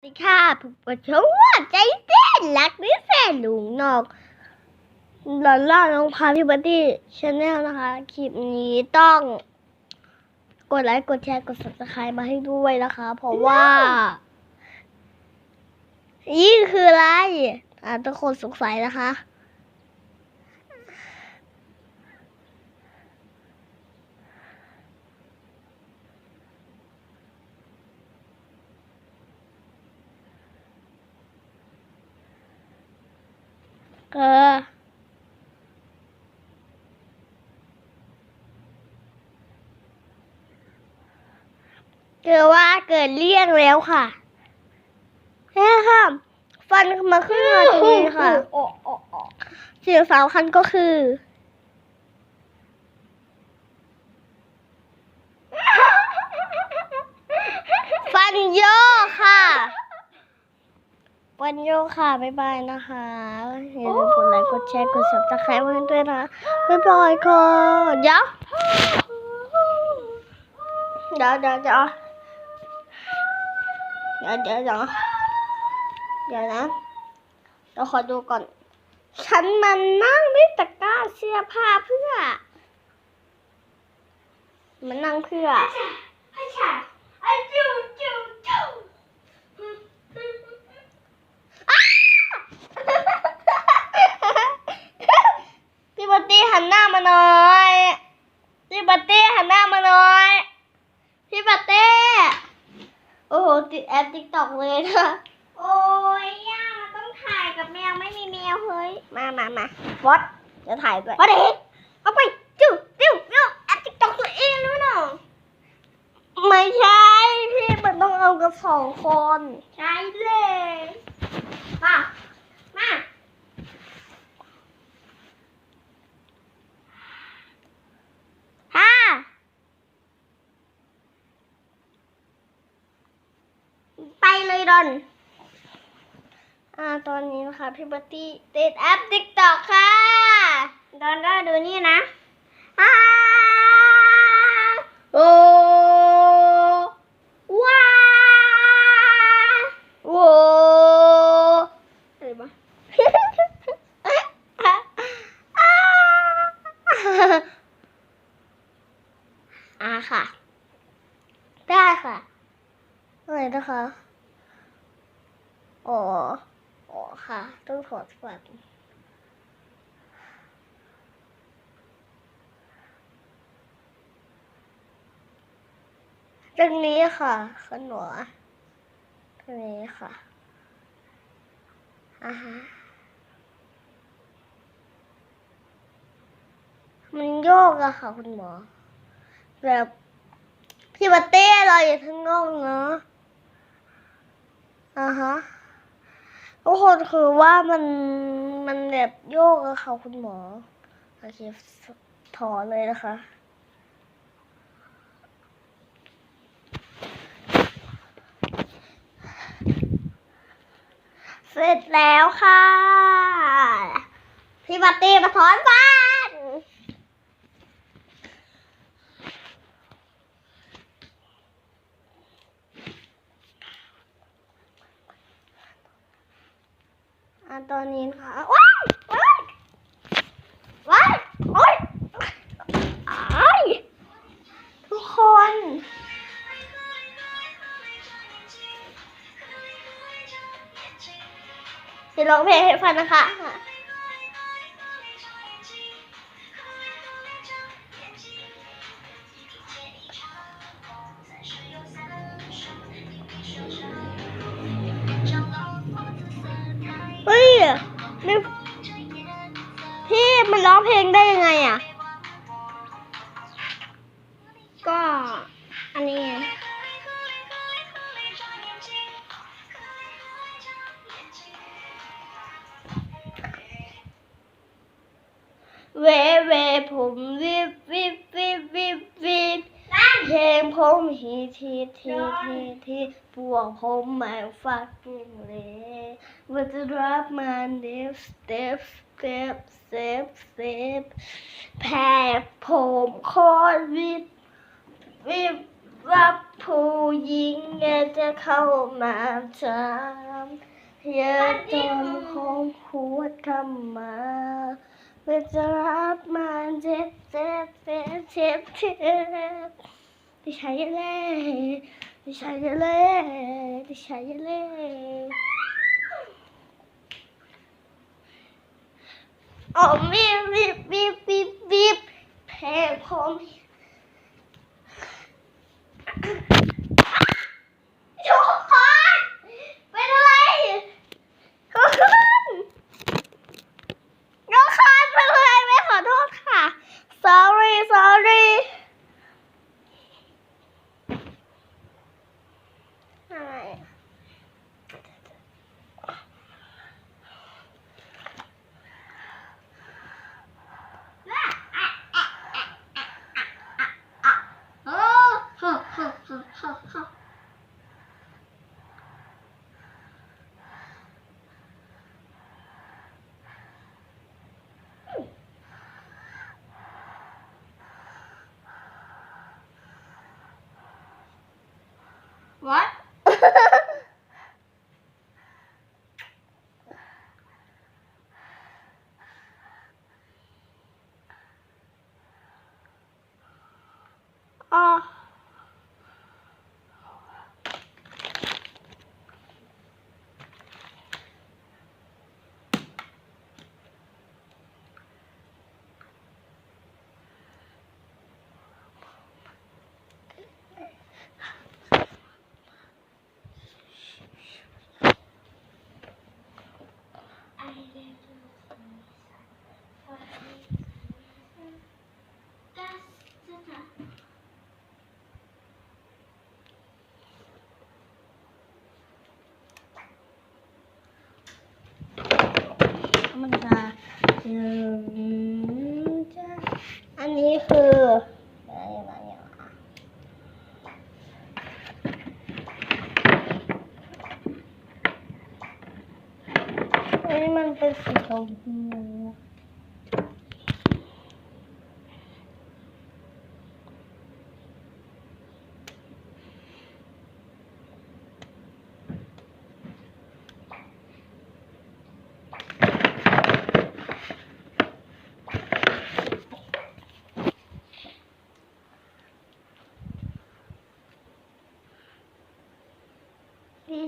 สวัสดีค่ะผมก็ชงว่าใจเต้นรักนิแฟนลุงนอกหลอนล่าน้องพาพี่บัดดี้ชาแนลนะคะ คลิปนี้ต้อง กดไลค์ กดแชร์ กด subscribe มาให้ด้วยนะคะ เพราะว่า นี่คืออะไร อ่าทุกคนสงสัยนะคะ เออเกิดว่าเกิดเลี่ยงแล้วค่ะแค่ค่ะ ฟันมาขึ้นมาทีค่ะสิ่งสำคัญก็คือฟันโยกค่ะ วันโยค่ะบ๊ายบายนะคะอย่าลืมกดไลค์กดแชร์กด subscribe ให้ด้วยนะบ๊ายบายค่ะเดี๋ยวเดี๋ยวเดี๋ยวเดี๋ยวเดี๋ยวเดี๋ยวเดี๋ยวเดี๋ยวนะเดี๋ยวขอดูก่อน ฉันมันนั่งในตะก้าเสื้อผ้าเพื่อ มันนั่งเพื่อ หันหน้ามาหน่อยพี่บัตตี้หันหน้ามาหน่อยพี่บัตตี้โอ้โหติดแอปติ๊กต็อกเลยนะโอ้ยย่ามันต้องถ่ายกับแมวไม่มีแมวเฮ้ยมามามาบอสจะถ่ายด้วยบอสเด็กเอาไปจิ้วจิ้วจิ้วแอปติ๊กต็อกตัวเองนะน้องไม่ใช่พี่มันต้องเอากับสองคน ใช่เลยมามาห้าไปเลย ดอนอ่าตอนนี้นะคะพี่บัตตี้ติดแอปติ๊กต็อกค่ะ ดอนก็ดูนี่นะอ่าโอ้ว้าโว้อะไรบ้า อ่าค่ะ ได้ค่ะอะไรนะคะ อ๋อ อ๋อค่ะ ต้องถอดฟัน ตรงนี้ค่ะขนวตรงนี้ค่ะอ่าฮะมันโยกอะค่ะ คุณหมอ แบบพี่บัตเต้เราอยู่ข้างนอกเนาะอ่าฮะทุกคนคือว่ามันมันแบบโยกอะค่ะ คุณหมอโอเคถอนเลยนะคะ เสร็จแล้วค่ะ พี่บัตตี้มาถอนฟันอะตอนนี้ค่ะ ร้องเพลงให้ฟังนะคะ เวเวผมวิบวิบวิบวิบวิบเพลงผมฮีทีทีทีทีพวกผมไม่ฟักกิ้งเลยว่าจะรับมันเดฟสเต็ปสเต็ปสเต็ปสเต็ปแพ้ผมโคตรวิบวิบว่าผู้หญิงจะเข้ามาทำอย่าจนของหัวทำมา เพื่อจะรับมันเจ็บเจ็บเจ็บเจ็บเจ็บดิฉันยังเล่ดิฉันยังเล่ดิฉันยังเล่อ๋อบีบบีบบีบบีบบีบเพลงผม What? มันจะอืมจะอันนี้คืออะไรมาเนี่ยอันนี้มันเป็นสีชมพูดิฉันไม่มีกายามีฟังเนี่ยผมพี่ได้อยู่ในแอปติ๊กต็อ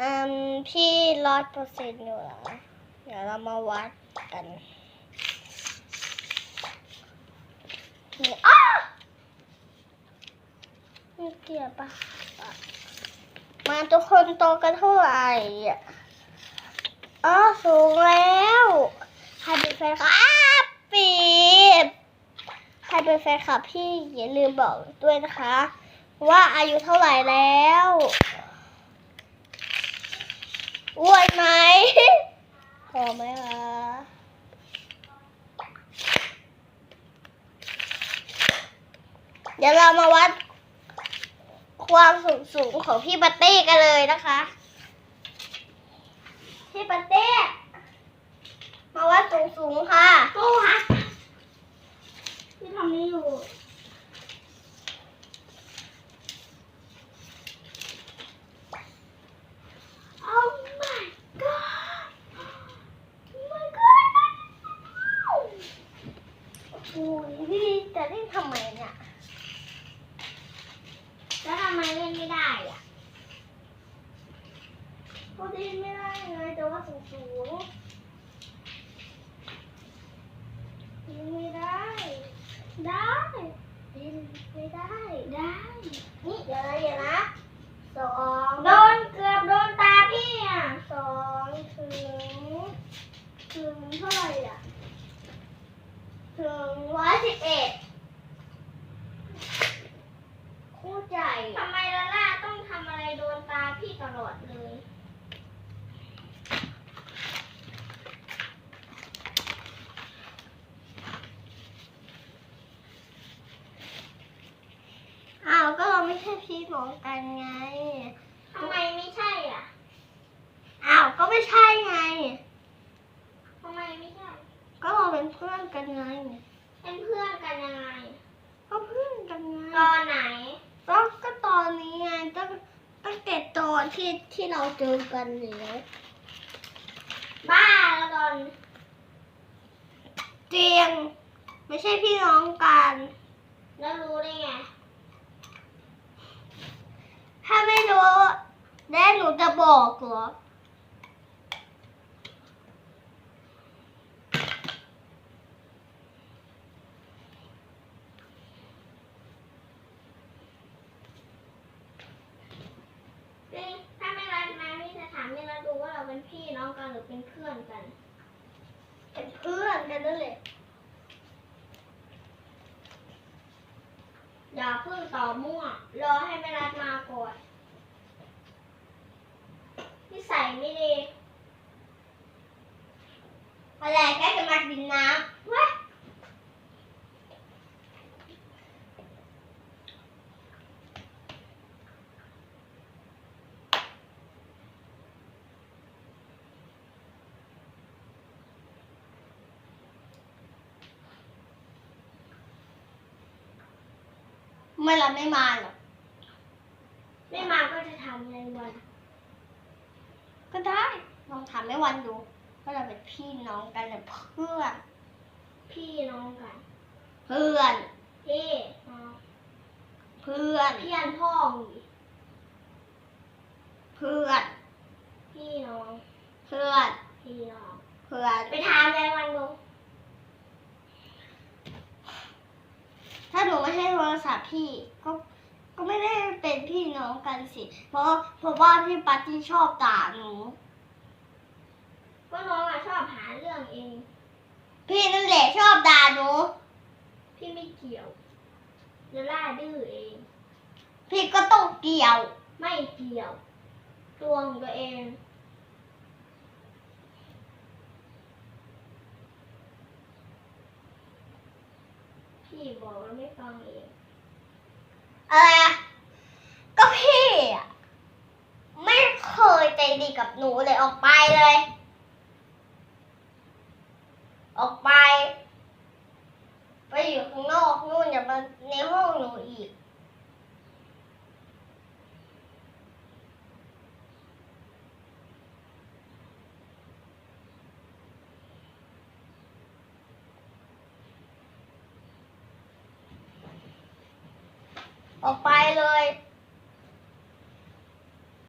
อืมพี่ร้อยเปอร์เซ็นต์อยู่แล้วเดี๋ยวเรามาวัดกันนี่อ้านี่เกียบปะอะมาทุกคนโตกันเท่าไหร่อ๋อสูงแล้วใครเป็นแฟนคลับอ้าปีบใครเป็นแฟนคลับพี่อย่าลืมบอกด้วยนะคะ ว่าอายุเท่าไหร่แล้ว อ้วนไหมพอไหมคะเดี๋ยวเรามาวัด ความสูงสูงของพี่บัตตี้กันเลยนะคะ พี่บัตตี้มาวัดสูงสูงค่ะ ตู้ค่ะ ลอดเลย อ้าวก็เราไม่ใช่พี่น้องกันไง ทำไมไม่ใช่อะ อ้าวก็ไม่ใช่ไง ทำไมไม่ใช่ ก็เราเป็นเพื่อนกันไง เป็นเพื่อนกันยังไง ก็เพื่อนกันไง ตอนไหน ก็ก็ตอนนี้ไงก็ ตั้งแต่ตอนที่ที่เราเจอกันแล้วบ้าแล้วตอนเตียงไม่ใช่พี่น้องกัน แล้วรู้ได้ไง ถ้าไม่รู้แล้วหนูจะบอกเหรอ นี่ถ้าไม่รักนะพี่จะถามไม่รักดูว่าเราเป็นพี่น้องกันหรือเป็นเพื่อนกัน เป็นเพื่อนกันนั่นแหละ อย่า เพิ่งต่อบมั่วรอให้ไม่รักมาก่อนนิสัยไม่ดี อะไรแกจะมากินน้ำ เว้ย ไม่เราไม่มาหรอกไม่มาก็จะทำในวัน ก็ได้ลองถามแม่วันดูว่าเราเป็นพี่น้องกันหรือเพื่อน พี่น้องกัน เพื่อน พี่น้องเพื่อนพี่อันพ่อมึงดิเพื่อน พี่น้อง เพื่อน พี่น้อง เพื่อน ไปถามในวันดู ถ้าหนูไม่ให้โทรศัพท์พี่ก็ก็ไม่ได้เป็นพี่น้องกันสิ เพราะเพราะว่าพี่ปัตตี้ชอบด่าหนู ก็น้องอะชอบหาเรื่องเอง พี่นั่นแหละชอบด่าหนู พี่ไม่เกี่ยวจะล่าดื้อเอง พี่ก็ต้องเกี่ยว ไม่เกี่ยวตัวของตัวเอง พี่บอกแล้วไม่ฟังเอง อะไรอะก็พี่อะไม่เคยใจดีกับหนูเลยออกไปเลย ออกไป ไปอยู่ข้างนอกนู่นอย่ามาในห้องหนูอีก Hello